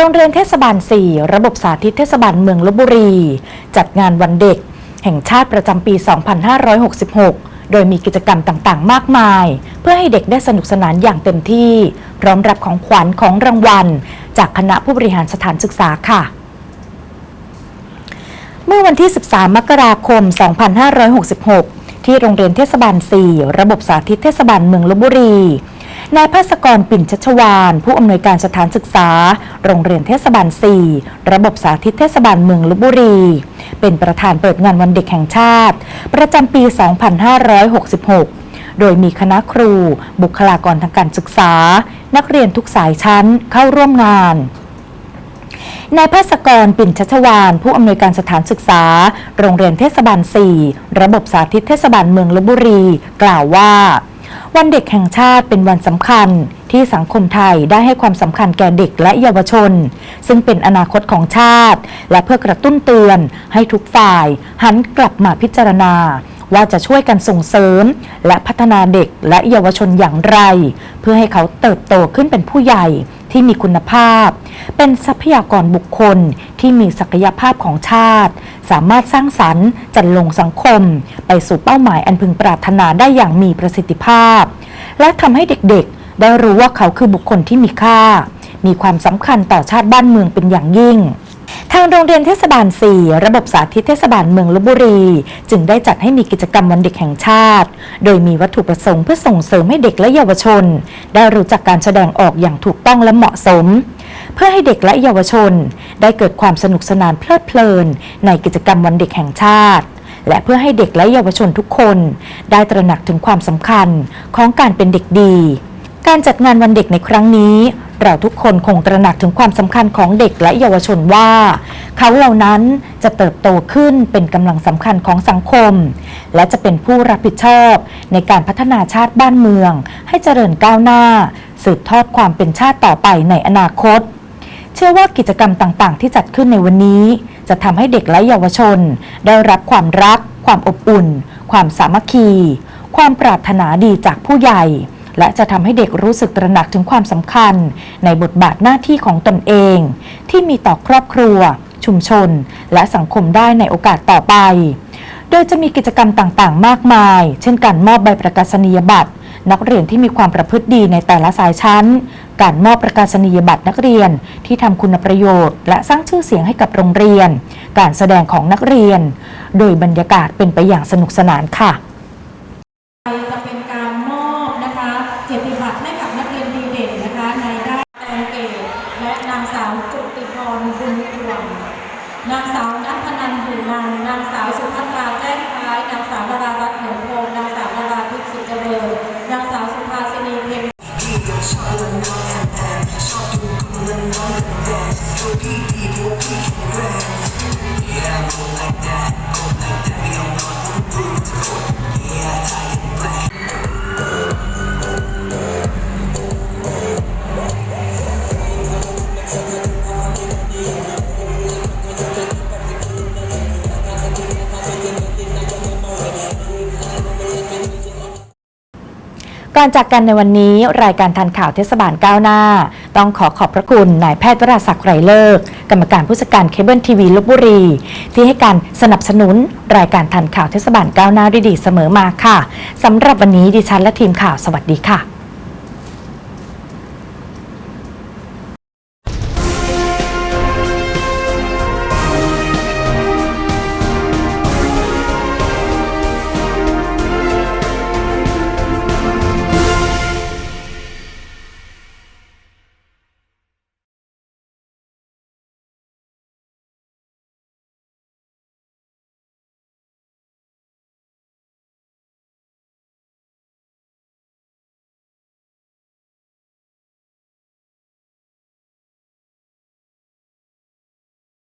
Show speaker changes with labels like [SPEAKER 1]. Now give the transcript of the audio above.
[SPEAKER 1] โรงเรียนเทศบาล 4 ระบบสาธิตเทศบาลเมืองลบบุรี จัดงานวันเด็ก แห่งชาติประจำปี 2566 โดยมีกิจกรรมต่างๆ มากมาย เพื่อให้เด็กได้สนุกสนานอย่างเต็มที่ พร้อมรับของขวัญของรางวัล จากคณะผู้บริหารสถานศึกษาค่ะเมื่อวันที่ 13 มกราคม 2566 ที่โรงเรียนเทศบาล 4 ระบบสาธิตเทศบาลเมืองลบบุรี นายภาสกรปิ่นชัชวาน ผู้อำนวยการสถานศึกษา โรงเรียนเทศบาล 4 ระบบสาธิตเทศบาลเมืองลบบุรี เป็นประธานเปิดงานวันเด็กแห่งชาติ ประจำปี 2566โดยมีคณะครู บุคลากรทางการศึกษา นักเรียนทุกสายชั้นเข้าร่วมงาน นายภาสกรปิ่นชัชวาน ผู้อำนวยการสถานศึกษา โรงเรียนเทศบาล 4 ระบบสาธิตเทศบาลเมืองลบบุรี กล่าวว่า วันเด็กแห่งชาติเป็นวันสำคัญที่สังคมไทยได้ให้ความสำคัญแก่เด็กและเยาวชน ซึ่งเป็นอนาคตของชาติ และเพื่อกระตุ้นเตือนให้ทุกฝ่ายหันกลับมาพิจารณา ว่าจะช่วยกันส่งเสริม และพัฒนาเด็กและเยาวชนอย่างไร เพื่อให้เขาเติบโตขึ้นเป็นผู้ใหญ่ที่มีคุณภาพ เป็นทรัพยากรบุคคลที่มีศักยภาพของชาติ สามารถสร้างสรรค์จัดลงสังคม ไปสู่เป้าหมายอันพึงปรารถนาได้อย่างมีประสิทธิภาพ และทำให้เด็กๆ ได้รู้ว่าเขาคือบุคคลที่มีค่า มีความสำคัญต่อชาติบ้านเมืองเป็นอย่างยิ่ง ทางโรงเรียนเทศบาล 4 ระบบสาธิตเทศบาลเมืองลบบุรี จึงได้จัดให้มีกิจกรรมวันเด็กแห่งชาติ โดยมีวัตถุประสงค์เพื่อส่งเสริมให้เด็กและเยาวชน ได้รู้จักการแสดงออกอย่างถูกต้องและเหมาะสม เพื่อให้เด็กและเยาวชน ได้เกิดความสนุกสนานเพลิดเพลิน ในกิจกรรมวันเด็กแห่งชาติ และเพื่อให้เด็กและเยาวชนทุกคน ได้ตระหนักถึงความสำคัญของการเป็นเด็กดี การจัดงานวันเด็กในครั้งนี้ เราทุกคนคงตระหนักถึงความสำคัญของเด็กและเยาวชนว่า เขาเหล่านั้นจะเติบโตขึ้นเป็นกำลังสำคัญของสังคม และจะเป็นผู้รับผิดชอบในการพัฒนาชาติบ้านเมือง ให้เจริญก้าวหน้า สืบทอดความเป็นชาติต่อไปในอนาคต เชื่อว่ากิจกรรมต่างๆ ที่จัดขึ้นในวันนี้ จะทำให้เด็กและเยาวชน ได้รับความรัก ความอบอุ่น ความสามัคคี ความปรารถนาดีจากผู้ใหญ่ และจะทำให้เด็กรู้สึกตระหนักถึงความสำคัญ ในบทบาทหน้าที่ของตนเอง ที่มีต่อครอบครัว ชุมชน และสังคมได้ในโอกาสต่อไป โดยจะมีกิจกรรมต่างๆ มากมาย เช่นการมอบใบประกาศนียบัตรนักเรียนที่มีความประพฤติดีในแต่ละสายชั้น การมอบประกาศนียบัตรนักเรียนที่ทำคุณประโยชน์ และสร้างชื่อเสียงให้กับโรงเรียน การแสดงของนักเรียน โดยบรรยากาศเป็นไปอย่างสนุกสนานค่ะ
[SPEAKER 2] จะเป็นการมอบนะคะเกียรติบัตรให้กับนักเรียนดีเด่นนะคะในด้านแตงเอกและนางสาวจุติพรบุญพวง นางสาวนัทพนันบุญนันนางสาวสุภัตรา
[SPEAKER 1] ก่อนจากกันในวันนี้รายการทันข่าวเทศบาลก้าวหน้า ต้องขอขอบพระคุณนายแพทย์วราศักดิ์ไรเลิก กรรมการผู้จัดการเคเบิลทีวีลบบุรี ที่ให้การสนับสนุนรายการทันข่าวเทศบาลก้าวหน้าด้วยดีเสมอมาค่ะสำหรับวันนี้ดิฉันและทีมข่าวสวัสดีค่ะ